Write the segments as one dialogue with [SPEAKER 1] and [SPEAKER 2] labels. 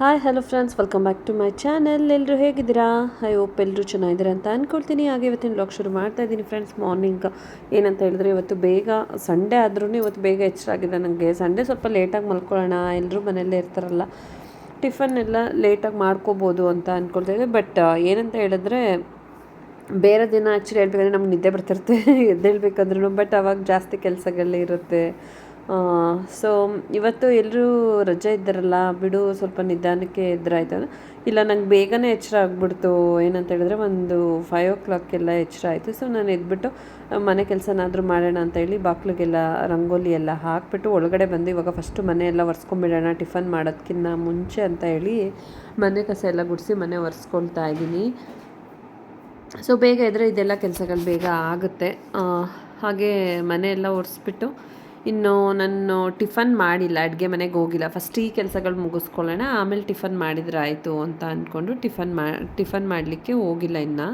[SPEAKER 1] Hi hello friends welcome back to my channel ಎಲ್ಲರೂ ಹೇಗಿದ್ದೀರಾ? I hope ಎಲ್ಲರೂ ಚೆನ್ನಾಗಿದ್ದೀರಾ ಅಂತ ಅಂದ್ಕೊಳ್ತೀನಿ ಹಾಗೆ ಇವತ್ತಿನ ಬ್ಲಾಗ್ ಶುರು ಮಾಡ್ತಾ ಇದ್ದೀನಿ ಫ್ರೆಂಡ್ಸ್ ಮಾರ್ನಿಂಗ್ ಏನಂತ ಹೇಳಿದ್ರೆ ಇವತ್ತು ಬೇಗ ಸಂಡೇ ಆದ್ರೂ ಇವತ್ತು ಬೇಗ ಎಚ್ಚರಾಗಿದೆ ನನಗೆ ಸಂಡೇ ಸ್ವಲ್ಪ ಲೇಟಾಗಿ ಮಲ್ಕೊಳ್ಳೋಣ. ಎಲ್ಲರೂ ಮನೆಯಲ್ಲೇ ಇರ್ತಾರಲ್ಲ. ಟಿಫನ್ ಎಲ್ಲ ಲೇಟಾಗಿ ಮಾಡ್ಕೋಬೋದು ಅಂತ ಅಂದ್ಕೊಳ್ತಾ ಇದ್ದೆ ಬಟ್ ಏನಂತ ಹೇಳಿದ್ರೆ ಬೇರೆ ದಿನ ಆ್ಯಕ್ಚುಲಿ ಹೇಳ್ಬೇಕಂದ್ರೆ ನಮ್ಗೆ ನಿದ್ದೆ ಬರ್ತಿರುತ್ತೆ. ಎದ್ದೇಳ್ಬೇಕಂದ್ರೂ ಬಟ್ ಅವಾಗ ಜಾಸ್ತಿ ಕೆಲಸಗಳೇ ಇರುತ್ತೆ. ಸೊ ಇವತ್ತು ಎಲ್ಲರೂ ರಜೆ ಇದ್ದಾರಲ್ಲ, ಬಿಡು, ಸ್ವಲ್ಪ ನಿಧಾನಕ್ಕೆ ಎದುರಾಯ್ತು ಇಲ್ಲ, ನಂಗೆ ಬೇಗನೆ ಎಚ್ಚರ ಆಗ್ಬಿಡ್ತು, ಏನಂತ ಹೇಳಿದ್ರೆ ಒಂದು ಫೈವ್ ಓ ಕ್ಲಾಕ್ಗೆಲ್ಲ ಎಚ್ಚರ ಆಯಿತು. ಸೊ ನಾನು ಎದ್ಬಿಟ್ಟು ಮನೆ ಕೆಲಸನಾದರೂ ಮಾಡೋಣ ಅಂತ ಹೇಳಿ ಬಾಕ್ಲಿಗೆಲ್ಲ ರಂಗೋಲಿ ಎಲ್ಲ ಹಾಕ್ಬಿಟ್ಟು ಒಳಗಡೆ ಬಂದು ಇವಾಗ ಫಸ್ಟು ಮನೆ ಎಲ್ಲ ಒರೆಸ್ಕೊಂಬಿಡೋಣ, ಟಿಫನ್ ಮಾಡೋದಕ್ಕಿಂತ ಮುಂಚೆ ಅಂತ ಹೇಳಿ ಮನೆ ಕಸ ಎಲ್ಲ ಗುಡಿಸಿ ಮನೆ ಒರೆಸ್ಕೊಳ್ತಾ ಇದ್ದೀನಿ. ಸೊ ಬೇಗ ಇದ್ದರೆ ಇದೆಲ್ಲ ಕೆಲಸಗಳು ಬೇಗ ಆಗುತ್ತೆ. ಹಾಗೆ ಮನೆ ಎಲ್ಲ ಒರೆಸ್ಬಿಟ್ಟು ಇನ್ನು ನಾನು ಟಿಫನ್ ಮಾಡಿಲ್ಲ, ಅಡುಗೆ ಮನೆಗೆ ಹೋಗಿಲ್ಲ. ಫಸ್ಟ್ ಈ ಕೆಲಸಗಳು ಮುಗಿಸ್ಕೊಳ್ಳೋಣ, ಆಮೇಲೆ ಟಿಫನ್ ಮಾಡಿದ್ರೆ ಆಯಿತು ಅಂತ ಅಂದ್ಕೊಂಡು ಟಿಫನ್ ಮಾ, ಟಿಫನ್ ಮಾಡಲಿಕ್ಕೆ ಹೋಗಿಲ್ಲ ಇನ್ನು.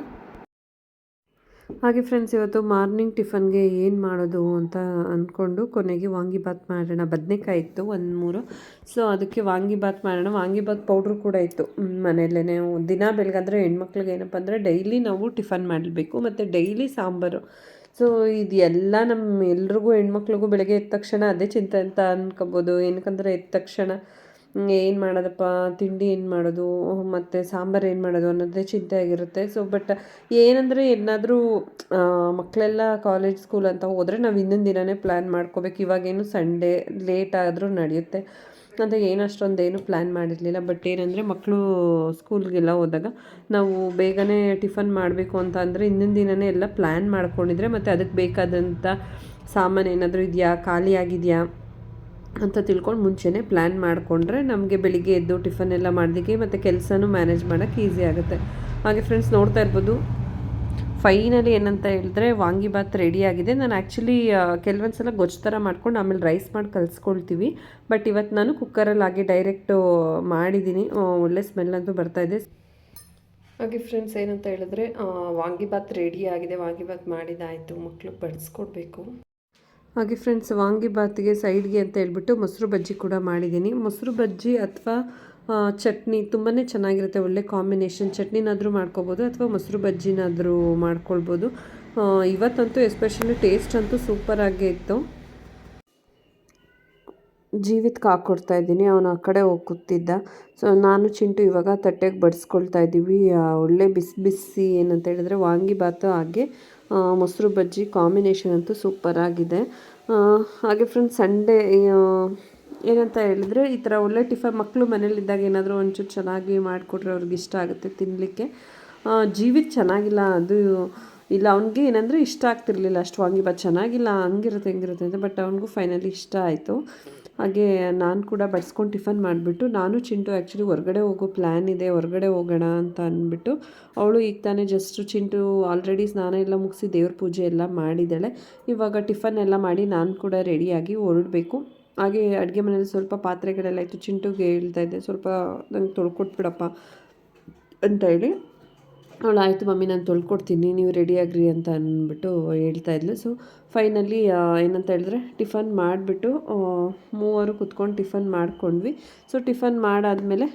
[SPEAKER 1] ಹಾಗೆ ಫ್ರೆಂಡ್ಸ್ ಇವತ್ತು ಮಾರ್ನಿಂಗ್ ಟಿಫನ್ಗೆ ಏನು ಮಾಡೋದು ಅಂತ ಅಂದ್ಕೊಂಡು ಕೊನೆಗೆ ವಾಂಗಿಬಾತ್ ಮಾಡೋಣ. ಬದನೆಕಾಯಿ ಇತ್ತು ಒಂದು ಮೂರು. ಸೊ ಅದಕ್ಕೆ ವಾಂಗಿಬಾತ್ ಮಾಡೋಣ. ವಾಂಗಿಬಾತ್ ಪೌಡ್ರ್ ಕೂಡ ಇತ್ತು. ಮನೆಯಲ್ಲೇ ದಿನ ಬೆಳಗಾದ್ರೆ ಹೆಣ್ಮಕ್ಳಿಗೆ ಏನಪ್ಪ ಅಂದರೆ ಡೈಲಿ ನಾವು ಟಿಫನ್ ಮಾಡಬೇಕು. ಮತ್ತು ಡೈಲಿ ಸಾಂಬಾರು. ಸೊ ಇದು ಎಲ್ಲ ನಮ್ಮ ಎಲ್ರಿಗೂ ಹೆಣ್ಮಕ್ಳಿಗೂ ಬೆಳಗ್ಗೆ ಎದ್ದ ತಕ್ಷಣ ಅದೇ ಚಿಂತೆ ಅಂತ ಅನ್ಕೋಬೋದು. ಏನಕ್ಕಂದ್ರೆ ಎದ್ದ ತಕ್ಷಣ ಏನು ಮಾಡೋದಪ್ಪ? ತಿಂಡಿ ಏನು ಮಾಡೋದು? ಮತ್ತು ಸಾಂಬಾರು ಏನು ಮಾಡೋದು ಅನ್ನೋದೇ ಚಿಂತೆ ಆಗಿರುತ್ತೆ. ಸೊ ಬಟ್ ಏನಂದರೆ ಏನಾದರೂ ಮಕ್ಕಳೆಲ್ಲ ಕಾಲೇಜ್ ಸ್ಕೂಲ್ ಅಂತ ಹೋದರೆ ನಾವು ಇನ್ನೊಂದು ದಿನವೇ ಪ್ಲ್ಯಾನ್ ಮಾಡ್ಕೋಬೇಕು. ಇವಾಗೇನು ಸಂಡೇ ಲೇಟ್ ಆದರೂ ನಡೆಯುತ್ತೆ. ಅಂತ ಏನು ಅಷ್ಟೊಂದೇನು ಪ್ಲ್ಯಾನ್ ಮಾಡಿರಲಿಲ್ಲ. ಬಟ್ ಏನಂದರೆ ಮಕ್ಕಳು ಸ್ಕೂಲ್ಗೆಲ್ಲ ಹೋದಾಗ ನಾವು ಬೇಗನೆ ಟಿಫನ್ ಮಾಡಬೇಕು ಅಂತ ಅಂದರೆ ಇನ್ನೊಂದು ದಿನವೇ ಎಲ್ಲ ಪ್ಲ್ಯಾನ್ ಮಾಡ್ಕೊಂಡಿದ್ರೆ ಮತ್ತು ಅದಕ್ಕೆ ಬೇಕಾದಂಥ ಸಾಮಾನು ಏನಾದರೂ ಇದೆಯಾ? ಖಾಲಿ ಆಗಿದೆಯಾ? ಅಂತ ತಿಳ್ಕೊಂಡು ಮುಂಚೆನೇ ಪ್ಲ್ಯಾನ್ ಮಾಡಿಕೊಂಡ್ರೆ ನಮಗೆ ಬೆಳಿಗ್ಗೆ ಎದ್ದು ಟಿಫನ್ ಎಲ್ಲ ಮಾಡೋದಕ್ಕೆ ಮತ್ತು ಕೆಲಸನೂ ಮ್ಯಾನೇಜ್ ಮಾಡೋಕ್ಕೆ ಈಸಿ ಆಗುತ್ತೆ. ಹಾಗೆ ಫ್ರೆಂಡ್ಸ್ ನೋಡ್ತಾ ಇರ್ಬೋದು. ಫೈನಲಿ ಏನಂತ ಹೇಳಿದ್ರೆ ವಾಂಗಿಬಾತ್ ರೆಡಿ ಆಗಿದೆ. ನಾನು ಆ್ಯಕ್ಚುಲಿ ಕೆಲವೊಂದು ಸಲ ಗೊಜ್ಜು ಥರ ಮಾಡ್ಕೊಂಡು ಆಮೇಲೆ ರೈಸ್ ಮಾಡಿ ಕಲಿಸ್ಕೊಳ್ತೀವಿ. ಬಟ್ ಇವತ್ತು ನಾನು ಕುಕ್ಕರಲ್ಲಿ ಹಾಗೆ ಡೈರೆಕ್ಟು ಮಾಡಿದ್ದೀನಿ ಒಳ್ಳೆ ಸ್ಮೆಲ್ ಅಂತೂ ಬರ್ತಾಯಿದೆ ಹಾಗೆ ಫ್ರೆಂಡ್ಸ್ ಏನಂತ ಹೇಳಿದ್ರೆ ವಾಂಗಿಬಾತ್ ರೆಡಿ ಆಗಿದೆ. ವಾಂಗಿಬಾತ್ ಮಾಡಿದಾಯಿತು. ಮಕ್ಕಳು ಬಡಿಸ್ಕೊಡ್ಬೇಕು. ಹಾಗೆ ಫ್ರೆಂಡ್ಸ್ ವಾಂಗಿಬಾತ್ಗೆ ಸೈಡ್ಗೆ ಅಂತ ಹೇಳ್ಬಿಟ್ಟು ಮೊಸರು ಬಜ್ಜಿ ಕೂಡ ಮಾಡಿದ್ದೀನಿ. ಮೊಸರು ಬಜ್ಜಿ ಅಥವಾ ಚಟ್ನಿ ತುಂಬಾ ಚೆನ್ನಾಗಿರುತ್ತೆ. ಒಳ್ಳೆ ಕಾಂಬಿನೇಷನ್ ಚಟ್ನಿನಾದರೂ ಮಾಡ್ಕೋಬೋದು ಅಥವಾ ಮೊಸರು ಬಜ್ಜಿನಾದರೂ ಮಾಡ್ಕೊಳ್ಬೋದು. ಇವತ್ತಂತೂ ಎಸ್ಪೆಷಲಿ ಟೇಸ್ಟ್ ಅಂತೂ ಸೂಪರಾಗೇ ಇತ್ತು. ಜೀವಿತ್ ಹಾಕ್ಕೊಡ್ತಾ ಇದ್ದೀನಿ, ಅವನು ಆ ಕಡೆ ಹೋಗಿ ಕೂತಿದ್ದ ಸೊ ನಾನು ಚಿಂಟು ಇವಾಗ ತಟ್ಟೆಗೆ ಬಡಿಸ್ಕೊಳ್ತಾ ಇದ್ದೀವಿ. ಒಳ್ಳೆ ಬಿಸಿ ಬಿಸಿ ಏನಂತ ಹೇಳಿದ್ರೆ ವಾಂಗಿಬಾತು ಹಾಗೆ ಮೊಸರು ಬಜ್ಜಿ ಕಾಂಬಿನೇಷನ್ ಅಂತೂ ಸೂಪರಾಗಿದೆ ಹಾಗೆ ಫ್ರೆಂಡ್ಸ್ ಸಂಡೇ ಏನಂತ ಹೇಳಿದ್ರೆ ಈ ಥರ ಒಳ್ಳೆ ಟಿಫನ್ ಮಕ್ಕಳು ಮನೇಲಿದ್ದಾಗ ಏನಾದರೂ ಒಂಚೂರು ಚೆನ್ನಾಗಿ ಮಾಡಿಕೊಟ್ರೆ ಅವ್ರಿಗೆ ಇಷ್ಟ ಆಗುತ್ತೆ ತಿನ್ನಲಿಕ್ಕೆ ಜೀವಿತ ಚೆನ್ನಾಗಿಲ್ಲ, ಅದು ಇಲ್ಲ, ಅವ್ನಿಗೆ ಏನಂದರೆ ಇಷ್ಟ ಆಗ್ತಿರ್ಲಿಲ್ಲ ಅಷ್ಟು ವಾಂಗಿಬಾತ್ ಚೆನ್ನಾಗಿಲ್ಲ, ಹಂಗಿರುತ್ತೆ, ಹೆಂಗಿರುತ್ತೆ ಅಂತ ಬಟ್ ಅವ್ನಿಗೂ ಫೈನಲಿ ಇಷ್ಟ ಆಯಿತು. ಹಾಗೆ ನಾನು ಕೂಡ ಬಡ್ಸ್ಕೊಂಡು ಟಿಫನ್ ಮಾಡಿಬಿಟ್ಟು, ನಾನು ಚಿಂಟು ಆ್ಯಕ್ಚುಲಿ ಹೊರಗಡೆ ಹೋಗೋ ಪ್ಲ್ಯಾನ್ ಇದೆ, ಹೊರಗಡೆ ಹೋಗೋಣ ಅಂತ ಅಂದ್ಬಿಟ್ಟು, ಅವಳು ಈಗ ತಾನೇ ಜಸ್ಟು ಚಿಂಟು ಆಲ್ರೆಡಿ ಸ್ನಾನ ಎಲ್ಲ ಮುಗಿಸಿ ದೇವ್ರ ಪೂಜೆ ಎಲ್ಲ ಮಾಡಿದ್ದಾಳೆ. ಇವಾಗ ಟಿಫನ್ ಎಲ್ಲ ಮಾಡಿ ನಾನು ಕೂಡ ರೆಡಿಯಾಗಿ ಹೊರಡಬೇಕು. ಹಾಗೆ ಅಡುಗೆ ಮನೇಲಿ ಸ್ವಲ್ಪ ಪಾತ್ರೆಗಳೆಲ್ಲ ಇತ್ತು ಚಿಂಟುಗೆ ಹೇಳ್ತಾ ಇದ್ದೆ, ಸ್ವಲ್ಪ ನಂಗೆ ತೊಳ್ಕೊಟ್ಬಿಡಪ್ಪ ಅಂತ ಹೇಳಿ. ಅವಳು ಆಯಿತು ಮಮ್ಮಿ, ನಾನು ತೊಳ್ಕೊಡ್ತೀನಿ, ನೀವು ರೆಡಿಯಾಗ್ರಿ ಅಂತ ಅಂದ್ಬಿಟ್ಟು ಹೇಳ್ತಾ ಇದ್ಲು. ಸೊ ಫೈನಲಿ ಏನಂತ ಹೇಳಿದ್ರೆ, ಟಿಫನ್ ಮಾಡಿಬಿಟ್ಟು ಮೂವರು ಕುತ್ಕೊಂಡು ಟಿಫನ್ ಮಾಡ್ಕೊಂಡ್ವಿ. ಸೊ ಟಿಫನ್ ಮಾಡಾದಮೇಲೆ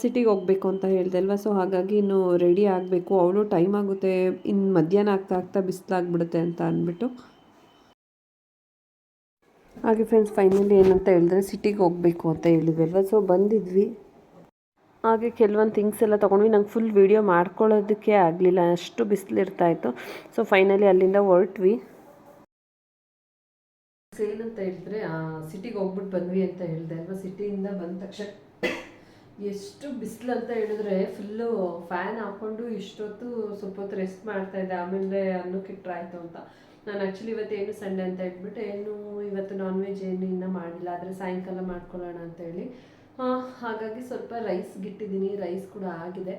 [SPEAKER 1] ಸಿಟಿಗೆ ಹೋಗಬೇಕು ಅಂತ ಹೇಳಿದೆ ಅಲ್ವಾ? ಸೊ ಹಾಗಾಗಿ ಇನ್ನು ರೆಡಿ ಆಗಬೇಕು. ಅವಳು ಟೈಮ್ ಆಗುತ್ತೆ ಇನ್ನು ಮಧ್ಯಾಹ್ನ ಆಗ್ತಾ ಆಗ್ತಾ ಬಿಸಿಲಾಗ್ಬಿಡುತ್ತೆ ಅಂತ ಅಂದ್ಬಿಟ್ಟು. ಹಾಗೆ ಫ್ರೆಂಡ್ಸ್ ಫೈನಲಿ ಏನಂತ ಹೇಳಿದ್ರೆ, ಸಿಟಿಗೆ ಹೋಗಬೇಕು ಅಂತ ಹೇಳಿದ್ವಲ್ವ ಸೊ ಬಂದಿದ್ವಿ. ಹಾಗೆ ಕೆಲವೊಂದು ಥಿಂಗ್ಸ್ ಎಲ್ಲ ತೊಗೊಂಡ್ವಿ. ನಂಗೆ ಫುಲ್ ವೀಡಿಯೋ ಮಾಡ್ಕೊಳ್ಳೋದಕ್ಕೆ ಆಗಲಿಲ್ಲ. ಅಷ್ಟು ಬಿಸಿಲಿರ್ತಾಯಿತ್ತು ಸೊ ಫೈನಲಿ ಅಲ್ಲಿಂದ ಹೊರಟ್ವಿ. ಏನಂತ ಹೇಳಿದ್ರೆ ಸಿಟಿಗೆ ಹೋಗ್ಬಿಟ್ಟು ಬಂದ್ವಿ ಅಂತ ಹೇಳಿದೆ ಅಲ್ವಾ? ಸಿಟಿಯಿಂದ ಬಂದ ತಕ್ಷಣ ಎಷ್ಟು ಬಿಸಿಲು ಅಂತ ಹೇಳಿದ್ರೆ ಫುಲ್ಲು ಫ್ಯಾನ್ ಹಾಕ್ಕೊಂಡು ಇಷ್ಟೊತ್ತು ಸ್ವಲ್ಪ ಹೊತ್ತು ರೆಸ್ಟ್ ಮಾಡ್ತಾ ಇದ್ದೆ. ಆಮೇಲೆ ಅನ್ನಕ್ಕೆ ಇಟ್ಟರಾಯ್ತು ಅಂತ. ನಾನು ಆ್ಯಕ್ಚುಲಿ ಇವತ್ತು ಏನು ಸಂಡೆ ಅಂತ ಹೇಳ್ಬಿಟ್ಟು, ಏನು ಇವತ್ತು ನಾನ್ ವೆಜ್ ಏನು ಇನ್ನೂ ಮಾಡಿಲ್ಲ. ಆದರೆ ಸಾಯಂಕಾಲ ಮಾಡ್ಕೊಳ್ಳೋಣ ಅಂತೇಳಿ ಹಾಗಾಗಿ ಸ್ವಲ್ಪ ರೈಸ್ ಗಿಟ್ಟಿದ್ದೀನಿ ರೈಸ್ ಕೂಡ ಆಗಿದೆ.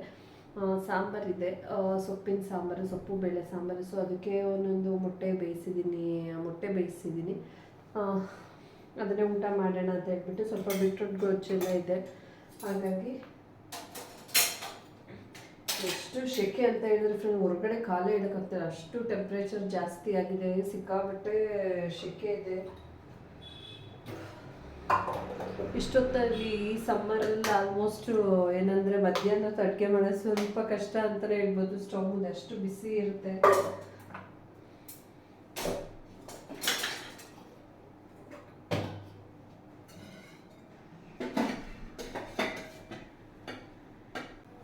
[SPEAKER 1] ಸಾಂಬಾರಿದೆ. ಸೊಪ್ಪಿನ ಸಾಂಬಾರು, ಸೊಪ್ಪು, ಬೇಳೆ ಸಾಂಬಾರು. ಸೊ ಅದಕ್ಕೆ ಒಂದೊಂದು ಮೊಟ್ಟೆ ಬೇಯಿಸಿದ್ದೀನಿ ಮೊಟ್ಟೆ ಬೇಯಿಸಿದ್ದೀನಿ ಅದನ್ನೇ ಊಟ ಮಾಡೋಣ ಅಂತ ಹೇಳ್ಬಿಟ್ಟು ಸ್ವಲ್ಪ ಬಿಟ್ರೊಟ್ಟು ಗೊಜ್ಜೆಲ್ಲ ಇದೆ. ಹಾಗಾಗಿ ಎಷ್ಟು ಶೆಕೆ ಅಂತ ಹೇಳಿದ್ರೆ ಫ್ರೆಂಡ್ ಹೊರಗಡೆ ಕಾಲೇ ಇಡೋಕ್ಕಾಗ್ತಿಲ್ಲ ಅಷ್ಟು ಟೆಂಪ್ರೇಚರ್ ಜಾಸ್ತಿ ಆಗಿದೆ. ಸಿಕ್ಕಾಬಟ್ಟೆ ಶೆಕೆ ಇದೆ. ಇಷ್ಟೊತ್ತಲ್ಲಿ ಈ ಸಮ್ಮರಲ್ಲಿ ಆಲ್ಮೋಸ್ಟ್ ಏನಂದ್ರೆ ಮಧ್ಯಾಹ್ನ ಅಡುಗೆ ಮಾಡೋದು ಸ್ವಲ್ಪ ಕಷ್ಟ ಅಂತಲೇ ಹೇಳ್ಬೋದು. ಸ್ಟವ್ ಅಷ್ಟು ಬಿಸಿ ಇರುತ್ತೆ.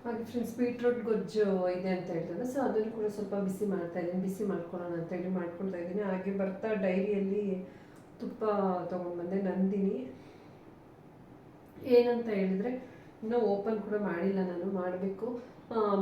[SPEAKER 1] ಹಾಗೆ ಫ್ರೆಂಡ್ಸ್ ಬೀಟ್ರೂಟ್ ಗೊಜ್ಜು ಇದೆ ಅಂತ ಹೇಳ್ತಾರೆ ಸೊ ಅದನ್ನು ಕೂಡ ಸ್ವಲ್ಪ ಬಿಸಿ ಮಾಡ್ತಾ ಇದ್ದೀನಿ. ಬಿಸಿ ಮಾಡ್ಕೊಳ್ಳೋಣ ಅಂತ ಹೇಳಿ ಮಾಡ್ಕೊಳ್ತಾ ಇದ್ದೀನಿ. ಹಾಗೆ ಬರ್ತಾ ಡೈರಿಯಲ್ಲಿ ತುಪ್ಪ ತೊಗೊಂಡು ಬಂದೆ ನಂದಿನಿ. ಏನಂತ ಹೇಳಿದ್ರೆ, ಇನ್ನೂ ಓಪನ್ ಕೂಡ ಮಾಡಿಲ್ಲ ನಾನು, ಮಾಡಬೇಕು.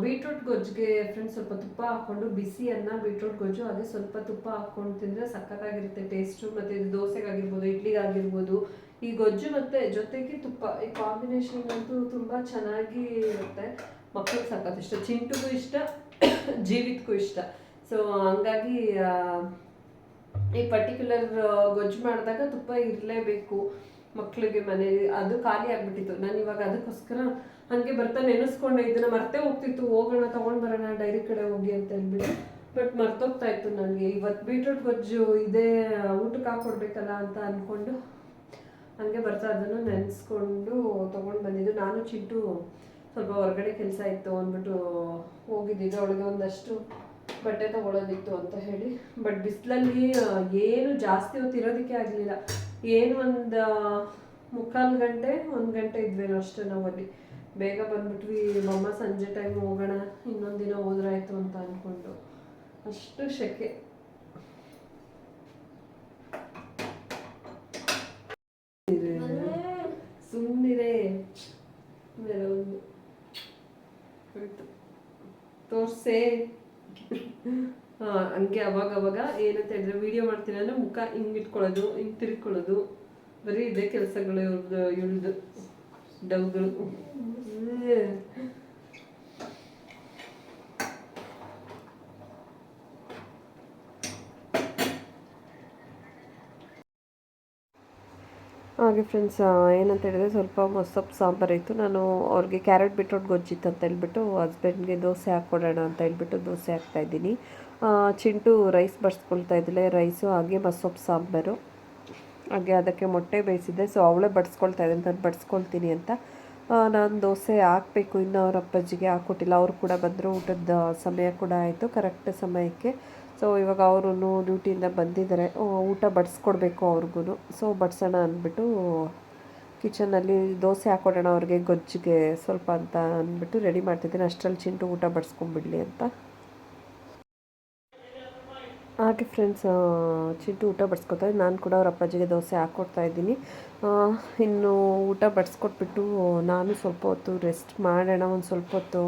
[SPEAKER 1] ಬೀಟ್ರೂಟ್ ಗೊಜ್ಜಿಗೆ ಫ್ರೆಂಡ್ಸ್ ಸ್ವಲ್ಪ ತುಪ್ಪ ಹಾಕ್ಕೊಂಡು, ಬಿಸಿ ಅನ್ನ ಬೀಟ್ರೂಟ್ ಗೊಜ್ಜು ಅದೇ ಸ್ವಲ್ಪ ತುಪ್ಪ ಹಾಕ್ಕೊಂಡು ತಿಂದರೆ ಸಖತ್ತಾಗಿರುತ್ತೆ ಟೇಸ್ಟು ಮತ್ತು ಇದು ದೋಸೆಗಾಗಿರ್ಬೋದು, ಇಡ್ಲಿಗಾಗಿರ್ಬೋದು. ಈ ಗೊಜ್ಜು ಮತ್ತು ಜೊತೆಗೆ ತುಪ್ಪ, ಈ ಕಾಂಬಿನೇಷನ್ ಅಂತೂ ತುಂಬ ಚೆನ್ನಾಗಿ ಇರುತ್ತೆ. ಮಕ್ಕಳಿಗೆ ಸಖತ್ ಇಷ್ಟ, ಚಿಂಟುಗೂ ಇಷ್ಟ ಜೀವಿತಕ್ಕೂ ಇಷ್ಟ. ಸೊ ಹಂಗಾಗಿ ಈ ಪರ್ಟಿಕ್ಯುಲರ್ ಗೊಜ್ಜು ಮಾಡಿದಾಗ ತುಪ್ಪ ಇರಲೇಬೇಕು. ಮಕ್ಕಳಿಗೆ ಮನೆ, ಅದು ಖಾಲಿ ಆಗ್ಬಿಟ್ಟಿತ್ತು. ನಾನು ಇವಾಗ ಅದಕ್ಕೋಸ್ಕರ ಹಂಗೆ ಬರ್ತಾ ನೆನೆಸ್ಕೊಂಡೆ ಇದನ್ನ ಮರ್ತೇ ಹೋಗ್ತಿತ್ತು. ಹೋಗೋಣ, ತಗೊಂಡ್ ಬರೋಣ, ಡೈರಿ ಕಡೆ ಹೋಗಿ ಅಂತ ಹೇಳ್ಬಿಟ್ಟು. ಬಟ್ ಮರ್ತೋಗ್ತಾ ಇತ್ತು ನನಗೆ ಇವತ್ತು ಬೀಟ್ರೂಟ್ ಗೊಜ್ಜು ಇದೇ ಊಟಕ್ಕೆ ಹಾಕೊಡ್ಬೇಕಲ್ಲ ಅಂತ ಅಂದ್ಕೊಂಡು ಹಂಗೆ ಬರ್ತಾ ಅದನ್ನು ನೆನೆಸ್ಕೊಂಡು ತೊಗೊಂಡು ಬಂದಿದ್ದು. ನಾನು ಚಿಂಟು ಸ್ವಲ್ಪ ಹೊರಗಡೆ ಕೆಲಸ ಇತ್ತು ಅಂದ್ಬಿಟ್ಟು ಹೋಗಿದ್ದಿದ್ದು. ಅವಳಿಗೆ ಒಂದಷ್ಟು ಬಟ್ಟೆ ತಗೊಳ್ಳೋದಿತ್ತು ಅಂತ ಹೇಳಿ. ಬಟ್ ಬಿಸಿಲಲ್ಲಿ ಏನು ಜಾಸ್ತಿ ಹೊತ್ತು ಇರೋದಕ್ಕೆ ಆಗಲಿಲ್ಲ. ಏನು ಒಂದು ಮುಕ್ಕಾಲು ಗಂಟೆ, ಒಂದು ಗಂಟೆ ಇದ್ವೇನೋ ಅಷ್ಟೇ ನಾವು ಅಲ್ಲಿ. ಬೇಗ ಬಂದ್ಬಿಟ್ವಿ, ಮಮ್ಮ ಸಂಜೆ ಟೈಮ್ ಹೋಗೋಣ, ಇನ್ನೊಂದು ದಿನ ಹೋದ್ರಾಯ್ತು ಅಂತ ಅಂದ್ಕೊಂಡು ಅಷ್ಟು ಶೆಕೆ. ಸುಮ್ಮನಿರೇ ಒಂದು. ಹಂಗೆ ಅವಾಗ ಅವಾಗ ಏನಂತ ಹೇಳಿದ್ರೆ ವಿಡಿಯೋ ಮಾಡ್ತೀನಿ ಅಂದ್ರೆ ಮುಖ ಹಿಂಗ್ ಇಟ್ಕೊಳ್ಳೋದು, ಹಿಂಗೆ ತಿರ್ಕೊಳ್ಳೋದು, ಬರೀ ಇದೇ ಕೆಲಸಗಳು ಇವ್ರದ್ದು ಇವ್ರದ್ದು ಡವ್ಗಳು ಹಾಗೆ ಫ್ರೆಂಡ್ಸ್ ಏನಂತ ಹೇಳಿದ್ರೆ ಸ್ವಲ್ಪ ಮೊಸಪ್ಪು ಸಾಂಬಾರು ಇತ್ತು ನಾನು ಅವ್ರಿಗೆ ಕ್ಯಾರೆಟ್ ಬಿಟ್ರೋಟ್ ಗೊಜ್ಜಿತ್ತು ಅಂತ ಹೇಳ್ಬಿಟ್ಟು ಹಸ್ಬೆಂಡ್ಗೆ ದೋಸೆ ಹಾಕ್ಕೊಡೋಣ ಅಂತ ಹೇಳ್ಬಿಟ್ಟು ದೋಸೆ ಹಾಕ್ತಾ ಇದ್ದೀನಿ. ಚಿಂಟು ರೈಸ್ ಬಡಿಸ್ಕೊಳ್ತಾ ಇದ್ದಿಲ್ಲ ರೈಸು, ಹಾಗೆ ಮಸೊಪ್ಪು ಸಾಂಬಾರು. ಹಾಗೆ ಅದಕ್ಕೆ ಮೊಟ್ಟೆ ಬೇಯಿಸಿದ್ದೆ. ಸೊ ಅವಳೇ ಬಡಿಸ್ಕೊಳ್ತಾ ಇದ್ದೆ ನಾನು ಬಡಿಸ್ಕೊಳ್ತೀನಿ ಅಂತ. ನಾನು ದೋಸೆ ಹಾಕಬೇಕು, ಇನ್ನು ಅವ್ರ ಅಪ್ಪಾಜಿಗೆ ಹಾಕ್ಕೊಟ್ಟಿಲ್ಲ ಅವರು ಕೂಡ ಬಂದರು, ಊಟದ ಸಮಯ ಕೂಡ ಆಯಿತು ಕರೆಕ್ಟ್ ಸಮಯಕ್ಕೆ. ಸೊ ಇವಾಗ ಅವರು ಡ್ಯೂಟಿಯಿಂದ ಬಂದಿದ್ದಾರೆ. ಊಟ ಬಡಿಸ್ಕೊಡ್ಬೇಕು ಅವ್ರಿಗೂ ಸೊ ಬಡಿಸೋಣ ಅಂದ್ಬಿಟ್ಟು ಕಿಚನಲ್ಲಿ ದೋಸೆ ಹಾಕ್ಕೊಡೋಣ ಅವ್ರಿಗೆ ಗೊಜ್ಜಿಗೆ ಸ್ವಲ್ಪ ಅಂತ ಅಂದ್ಬಿಟ್ಟು ರೆಡಿ ಮಾಡ್ತಿದ್ದೀನಿ. ಅಷ್ಟರಲ್ಲಿ ಚಿಂಟು ಊಟ ಬಡಿಸ್ಕೊಂಬಿಡ್ಲಿ ಅಂತ. ಹಾಗೆ ಫ್ರೆಂಡ್ಸ್ ಚಿಂಟು ಊಟ ಬಡಿಸ್ಕೊತಾರೆ. ನಾನು ಕೂಡ ಅವ್ರ ಅಪ್ಪಾಜಿಗೆ ದೋಸೆ ಹಾಕ್ಕೊಡ್ತಾ ಇದ್ದೀನಿ. ಇನ್ನು ಊಟ ಬಡಿಸ್ಕೊಟ್ಬಿಟ್ಟು, ನಾನು ಸ್ವಲ್ಪ ಹೊತ್ತು ರೆಸ್ಟ್ ಮಾಡೋಣ, ಒಂದು ಸ್ವಲ್ಪ ಹೊತ್ತು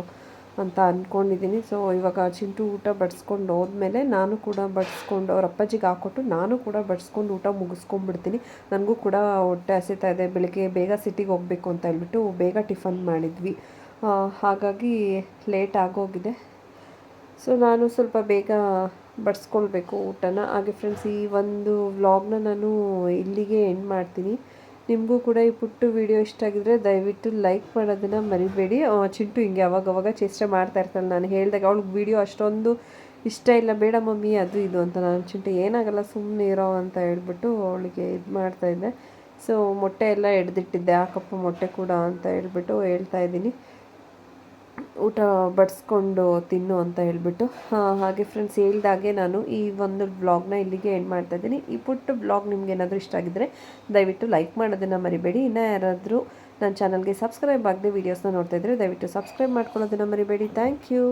[SPEAKER 1] ಅಂತ ಅಂದ್ಕೊಂಡಿದ್ದೀನಿ ಸೊ ಇವಾಗ ಚಿಂಟು ಊಟ ಬಡಿಸ್ಕೊಂಡು ಹೋದ್ಮೇಲೆ ನಾನು ಕೂಡ ಬಡಿಸ್ಕೊಂಡು, ಅವ್ರ ಅಪ್ಪಾಜಿಗೆ ಹಾಕ್ಕೊಟ್ಟು ನಾನು ಕೂಡ ಬಡಿಸ್ಕೊಂಡು ಊಟ ಮುಗಿಸ್ಕೊಂಡ್ಬಿಡ್ತೀನಿ. ನನಗೂ ಕೂಡ ಹೊಟ್ಟೆ ಹಸಿತಾ ಇದೆ. ಬೆಳಿಗ್ಗೆ ಬೇಗ ಸಿಟಿಗೆ ಹೋಗಬೇಕು ಅಂತ ಹೇಳ್ಬಿಟ್ಟು ಬೇಗ ಟಿಫನ್ ಮಾಡಿದ್ವಿ. ಹಾಗಾಗಿ ಲೇಟ್ ಆಗೋಗಿದೆ. ಸೊ ನಾನು ಸ್ವಲ್ಪ ಬೇಗ ಬಡಿಸ್ಕೊಳ್ಬೇಕು ಊಟನ. ಹಾಗೆ ಫ್ರೆಂಡ್ಸ್ ಈ ಒಂದು ವ್ಲಾಗ್ನ ನಾನು ಇಲ್ಲಿಗೆ ಎಂಡ್ ಮಾಡ್ತೀನಿ. ನಿಮಗೂ ಕೂಡ ಈ ಪುಟ್ಟು ವಿಡಿಯೋ ಇಷ್ಟ ಆಗಿದ್ರೆ ದಯವಿಟ್ಟು ಲೈಕ್ ಮಾಡೋದನ್ನು ಮರಿಬೇಡಿ. ಚಿಂಟು ಹಿಂಗೆ ಅವಾಗ ಅವಾಗ ಚೇಷ್ಟೆ ಮಾಡ್ತಾ ಇರ್ತಾಳೆ. ನಾನು ಹೇಳಿದಾಗ ಅವಳಿಗೆ ವಿಡಿಯೋ ಅಷ್ಟೊಂದು ಇಷ್ಟ ಇಲ್ಲ. ಬೇಡ ಮಮ್ಮಿ, ಅದು ಇದು ಅಂತ. ನಾನು, ಚಿಂಟು, ಏನಾಗಲ್ಲ ಸುಮ್ಮನೆ ಇರೋ ಅಂತ ಹೇಳ್ಬಿಟ್ಟು ಅವಳಿಗೆ ಇದು ಮಾಡ್ತಾಯಿದ್ದೆ ಸೊ ಮೊಟ್ಟೆ ಎಲ್ಲ ಎಡ್ದಿಟ್ಟಿದ್ದೆ. ಕಪ್ಪು ಮೊಟ್ಟೆ ಕೂಡ ಅಂತ ಹೇಳ್ಬಿಟ್ಟು ಹೇಳ್ತಾ ಇದ್ದೀನಿ. ಊಟ ಬಡಿಸ್ಕೊಂಡು ತಿನ್ನು ಅಂತ ಹೇಳಿಬಿಟ್ಟು ಹಾಗೆ ಫ್ರೆಂಡ್ಸ್ ಹೇಳ್ದಾಗೆ ನಾನು ಈ ಒಂದು ಬ್ಲಾಗ್ನ ಇಲ್ಲಿಗೆ ಎಂಡ್ ಮಾಡ್ತಾ ಇದ್ದೀನಿ. ಈ ಪುಟ್ಟ ಬ್ಲಾಗ್ ನಿಮ್ಗೆ ಏನಾದರೂ ಇಷ್ಟ ಆಗಿದ್ದರೆ ದಯವಿಟ್ಟು ಲೈಕ್ ಮಾಡೋದನ್ನು ಮರಿಬೇಡಿ. ಇನ್ನೂ ಯಾರಾದರೂ ನನ್ನ ಚಾನಲ್ಗೆ ಸಬ್ಸ್ಕ್ರೈಬ್ ಆಗದೆ ವೀಡಿಯೋಸ್ನ ನೋಡ್ತಾ ಇದ್ದರೆ ದಯವಿಟ್ಟು ಸಬ್ಸ್ಕ್ರೈಬ್ ಮಾಡ್ಕೊಳ್ಳೋದನ್ನು ಮರಿಬೇಡಿ. Thank you